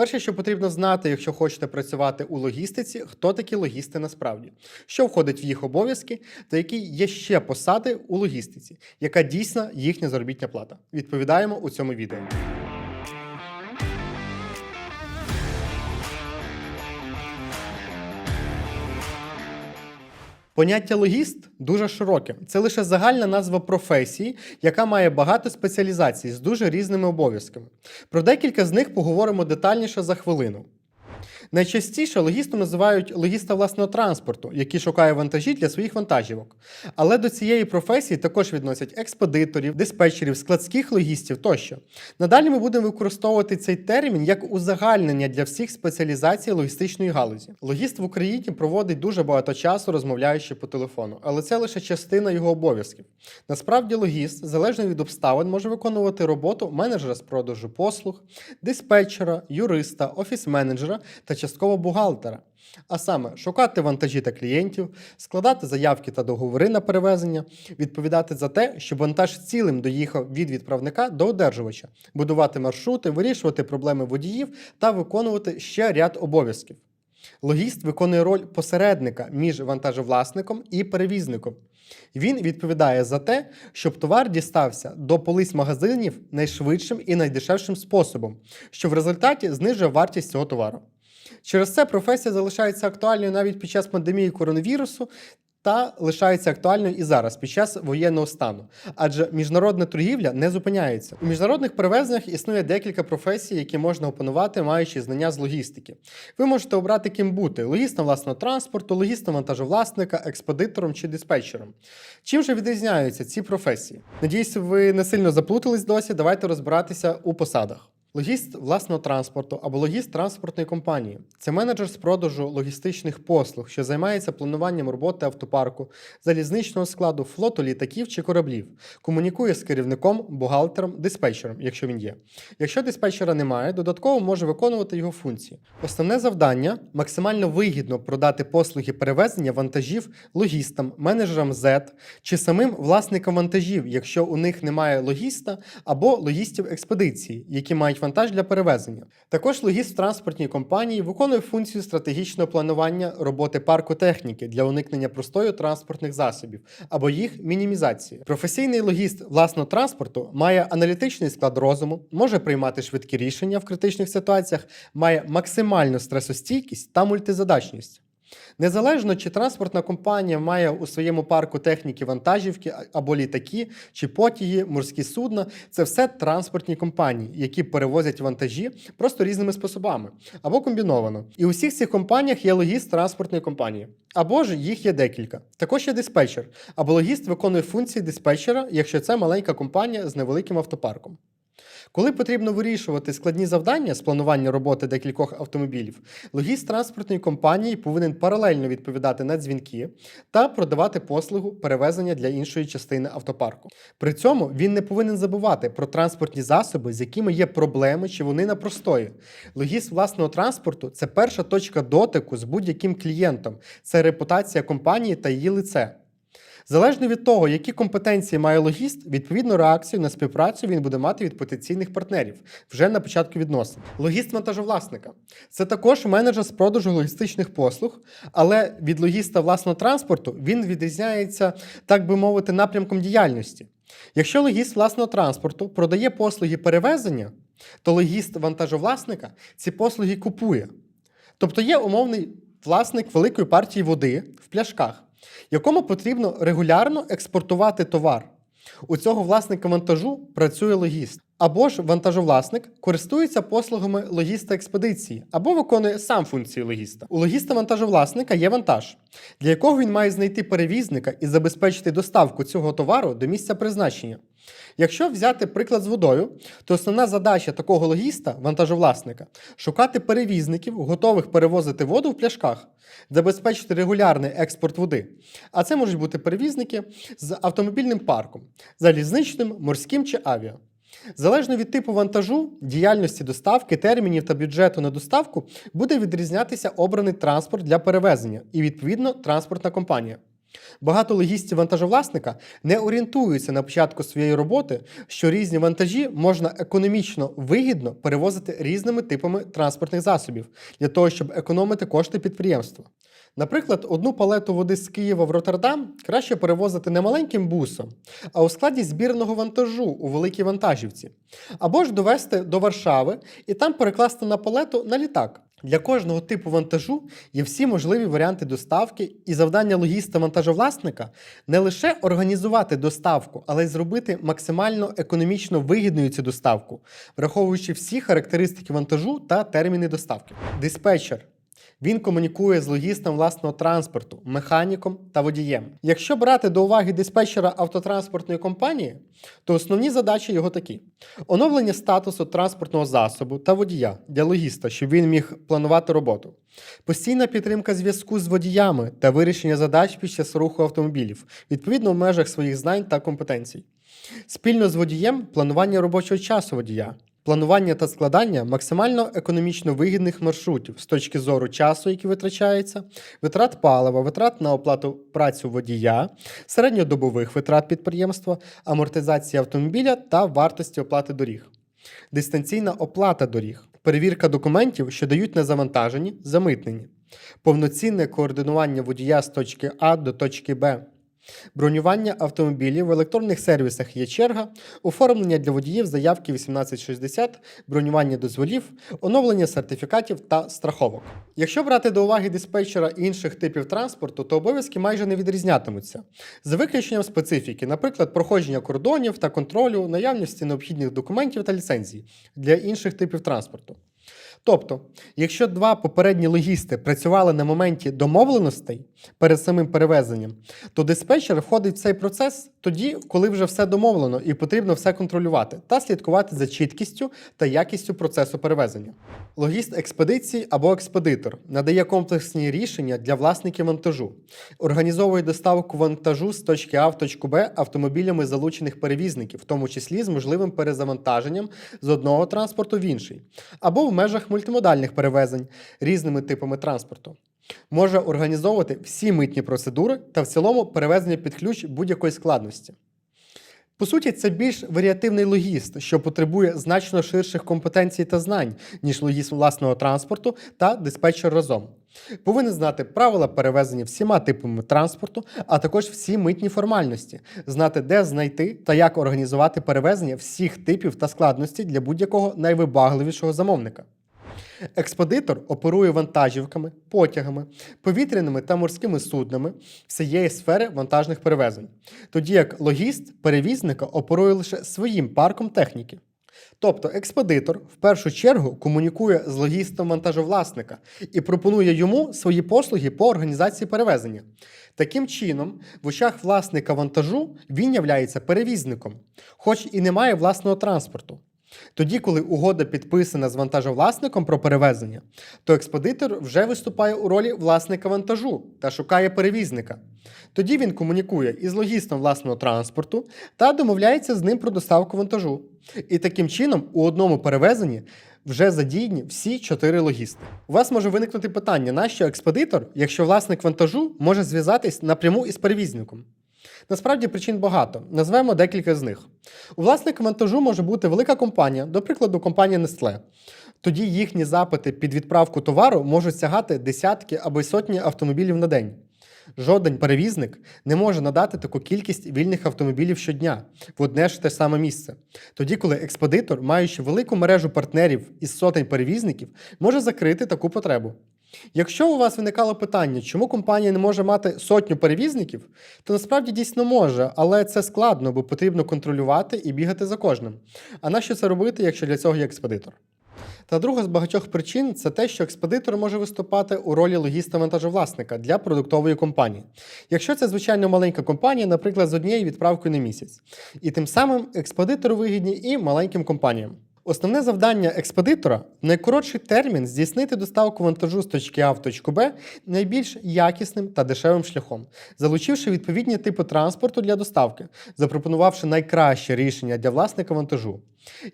Перше, що потрібно знати, якщо хочете працювати у логістиці, хто такі логісти насправді, що входить в їх обов'язки, та які є ще посади у логістиці, яка дійсна їхня заробітня плата. Відповідаємо у цьому відео. Поняття логіст дуже широке. Це лише загальна назва професії, яка має багато спеціалізацій з дуже різними обов'язками. Про декілька з них поговоримо детальніше за хвилину. Найчастіше логістом називають логіста власного транспорту, який шукає вантажі для своїх вантажівок. Але до цієї професії також відносять експедиторів, диспетчерів, складських логістів тощо. Надалі ми будемо використовувати цей термін як узагальнення для всіх спеціалізацій логістичної галузі. Логіст в Україні проводить дуже багато часу, розмовляючи по телефону, але це лише частина його обов'язків. Насправді, логіст, залежно від обставин, може виконувати роботу менеджера з продажу послуг, диспетчера, юриста, офіс-менеджера та частково бухгалтера. А саме шукати вантажі та клієнтів, складати заявки та договори на перевезення, відповідати за те, щоб вантаж цілим доїхав від відправника до одержувача, будувати маршрути, вирішувати проблеми водіїв та виконувати ще ряд обов'язків. Логіст виконує роль посередника між вантажовласником і перевізником. Він відповідає за те, щоб товар дістався до полиць магазинів найшвидшим і найдешевшим способом, що в результаті знижує вартість цього товару. Через це професія залишається актуальною навіть під час пандемії коронавірусу та лишається актуальною і зараз, під час воєнного стану. Адже міжнародна торгівля не зупиняється. У міжнародних перевезеннях існує декілька професій, які можна опанувати, маючи знання з логістики. Ви можете обрати ким бути: логістом власного транспорту, логістом вантажовласника, експедитором чи диспетчером. Чим же відрізняються ці професії? Надіюсь, ви не сильно заплутались досі. Давайте розбиратися у посадах. Логіст власного транспорту або логіст транспортної компанії це менеджер з продажу логістичних послуг, що займається плануванням роботи автопарку, залізничного складу, флоту літаків чи кораблів, комунікує з керівником, бухгалтером, диспетчером, якщо він є. Якщо диспетчера немає, додатково може виконувати його функції. Основне завдання максимально вигідно продати послуги перевезення вантажів логістам, менеджерам Z чи самим власникам вантажів, якщо у них немає логіста або логістів експедиції, які мають вантаж для перевезення. Також логіст в транспортній компанії виконує функцію стратегічного планування роботи парку техніки для уникнення простою транспортних засобів або їх мінімізації. Професійний логіст власного транспорту має аналітичний склад розуму, може приймати швидкі рішення в критичних ситуаціях, має максимальну стресостійкість та мультизадачність. Незалежно, чи транспортна компанія має у своєму парку техніки вантажівки або літаки, чи потяги, морські судна, це все транспортні компанії, які перевозять вантажі просто різними способами або комбіновано. І у всіх цих компаніях є логіст транспортної компанії. Або ж їх є декілька. Також є диспетчер, або логіст виконує функції диспетчера, якщо це маленька компанія з невеликим автопарком. Коли потрібно вирішувати складні завдання з планування роботи декількох автомобілів, логіст транспортної компанії повинен паралельно відповідати на дзвінки та продавати послугу перевезення для іншої частини автопарку. При цьому він не повинен забувати про транспортні засоби, з якими є проблеми чи вони на простої. Логіст власного транспорту це перша точка дотику з будь-яким клієнтом, це репутація компанії та її лице. Залежно від того, які компетенції має логіст, відповідну реакцію на співпрацю він буде мати від потенційних партнерів вже на початку відносин. Логіст вантажовласника це також менеджер з продажу логістичних послуг, але від логіста власного транспорту він відрізняється, так би мовити, напрямком діяльності. Якщо логіст власного транспорту продає послуги перевезення, то логіст вантажовласника ці послуги купує. Тобто є умовний власник великої партії води в пляшках якому потрібно регулярно експортувати товар. У цього власника вантажу працює логіст. Або ж вантажовласник користується послугами логіста експедиції, або виконує сам функції логіста. У логіста вантажовласника є вантаж, для якого він має знайти перевізника і забезпечити доставку цього товару до місця призначення. Якщо взяти приклад з водою, то основна задача такого логіста, вантажовласника, шукати перевізників, готових перевозити воду в пляшках, забезпечити регулярний експорт води. А це можуть бути перевізники з автомобільним парком, залізничним, морським чи авіа. Залежно від типу вантажу, діяльності доставки, термінів та бюджету на доставку буде відрізнятися обраний транспорт для перевезення і, відповідно, транспортна компанія. Багато логістів вантажовласника не орієнтуються на початку своєї роботи, що різні вантажі можна економічно вигідно перевозити різними типами транспортних засобів для того, щоб економити кошти підприємства. Наприклад, одну палету води з Києва в Роттердам краще перевозити не маленьким бусом, а у складі збірного вантажу у великій вантажівці, або ж довести до Варшави і там перекласти на палету на літак. Для кожного типу вантажу є всі можливі варіанти доставки, і завдання логіста вантажовласника не лише організувати доставку, але й зробити максимально економічно вигідною цю доставку, враховуючи всі характеристики вантажу та терміни доставки. Диспетчер. Він комунікує з логістом власного транспорту, механіком та водієм. Якщо брати до уваги диспетчера автотранспортної компанії, то основні задачі його такі: оновлення статусу транспортного засобу та водія для логіста, щоб він міг планувати роботу, постійна підтримка зв'язку з водіями та вирішення задач під час руху автомобілів, відповідно в межах своїх знань та компетенцій. Спільно з водієм планування робочого часу водія. Планування та складання максимально економічно вигідних маршрутів з точки зору часу, який витрачається, витрат палива, витрат на оплату працю водія, середньодобових витрат підприємства, амортизації автомобіля та вартості оплати доріг, дистанційна оплата доріг, перевірка документів, що дають на завантаженні, замитнені, повноцінне координування водія з точки А до точки Б. Бронювання автомобілів в електронних сервісах є черга, оформлення для водіїв заявки 1860, бронювання дозволів, оновлення сертифікатів та страховок. Якщо брати до уваги диспетчера інших типів транспорту, то обов'язки майже не відрізнятимуться. За виключенням специфіки, наприклад, проходження кордонів та контролю, наявності необхідних документів та ліцензій для інших типів транспорту. Тобто, якщо два попередні логісти працювали на моменті домовленостей перед самим перевезенням, то диспетчер входить в цей процес тоді, коли вже все домовлено і потрібно все контролювати та слідкувати за чіткістю та якістю процесу перевезення. Логіст експедиції або експедитор надає комплексні рішення для власників вантажу, організовує доставку вантажу з точки А в точку Б автомобілями залучених перевізників, в тому числі з можливим перезавантаженням з одного транспорту в інший, або в межах мультимодальних перевезень різними типами транспорту. Може організовувати всі митні процедури та в цілому перевезення під ключ будь-якої складності. По суті, це більш варіативний логіст, що потребує значно ширших компетенцій та знань, ніж логіст власного транспорту та диспетчер разом. Повинен знати правила перевезення всіма типами транспорту, а також всі митні формальності, знати, де знайти та як організувати перевезення всіх типів та складностей для будь-якого найвибагливішого замовника. Експедитор оперує вантажівками, потягами, повітряними та морськими суднами всієї сфери вантажних перевезень, тоді як логіст перевізника оперує лише своїм парком техніки. Тобто експедитор в першу чергу комунікує з логістом вантажовласника і пропонує йому свої послуги по організації перевезення. Таким чином, в очах власника вантажу він являється перевізником, хоч і не має власного транспорту. Тоді, коли угода підписана з вантажовласником про перевезення, то експедитор вже виступає у ролі власника вантажу та шукає перевізника. Тоді він комунікує із логістом власного транспорту та домовляється з ним про доставку вантажу. І таким чином у одному перевезенні вже задіяні всі чотири логісти. У вас може виникнути питання, нащо експедитор, якщо власник вантажу може зв'язатись напряму із перевізником? Насправді причин багато. Назвемо декілька з них. У власника вантажу може бути велика компанія, до прикладу, компанія Nestle. Тоді їхні запити під відправку товару можуть сягати десятки або сотні автомобілів на день. Жоден перевізник не може надати таку кількість вільних автомобілів щодня в одне ж те саме місце. Тоді, коли експедитор, маючи велику мережу партнерів із сотень перевізників, може закрити таку потребу. Якщо у вас виникало питання, чому компанія не може мати сотню перевізників, то насправді дійсно може, але це складно, бо потрібно контролювати і бігати за кожним. А нащо це робити, якщо для цього є експедитор? Та друга з багатьох причин це те, що експедитор може виступати у ролі логіста вантажовласника для продуктової компанії. Якщо це звичайно маленька компанія, наприклад, з однією відправкою на місяць. І тим самим експедитору вигідні і маленьким компаніям. Основне завдання експедитора найкоротший термін здійснити доставку вантажу з точки А в точку Б найбільш якісним та дешевим шляхом, залучивши відповідні типи транспорту для доставки, запропонувавши найкраще рішення для власника вантажу.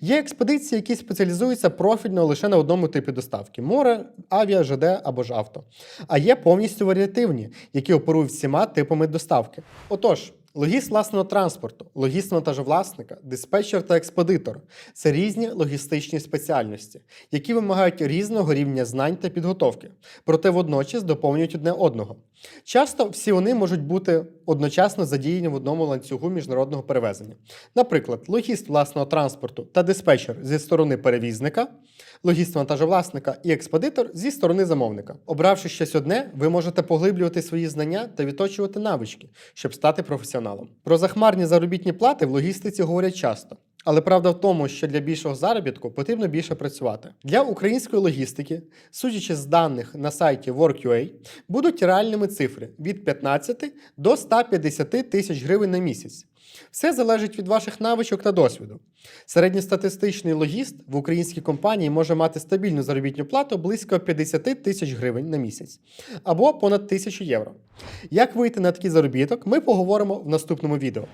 Є експедиції, які спеціалізуються профільно лише на одному типі доставки море, авіа, ЖД або ж авто. А є повністю варіативні, які оперують всіма типами доставки. Отож, логіст власного транспорту, логіст вантажовласника, диспетчер та експедитор це різні логістичні спеціальності, які вимагають різного рівня знань та підготовки, проте водночас доповнюють одне одного. Часто всі вони можуть бути одночасно задіяні в одному ланцюгу міжнародного перевезення. Наприклад, логіст власного транспорту та диспетчер зі сторони перевізника, логіст вантажовласника і експедитор зі сторони замовника. Обравши щось одне, ви можете поглиблювати свої знання та відточувати навички, щоб стати професіоналом. Про захмарні заробітні плати в логістиці говорять часто. Але правда в тому, що для більшого заробітку потрібно більше працювати. Для української логістики, судячи з даних на сайті Work.ua, будуть реальними цифри від 15 до 150 тисяч гривень на місяць. Все залежить від ваших навичок та досвіду. Середньостатистичний логіст в українській компанії може мати стабільну заробітну плату близько 50 тисяч гривень на місяць або понад 1000 євро. Як вийти на такий заробіток, ми поговоримо в наступному відео.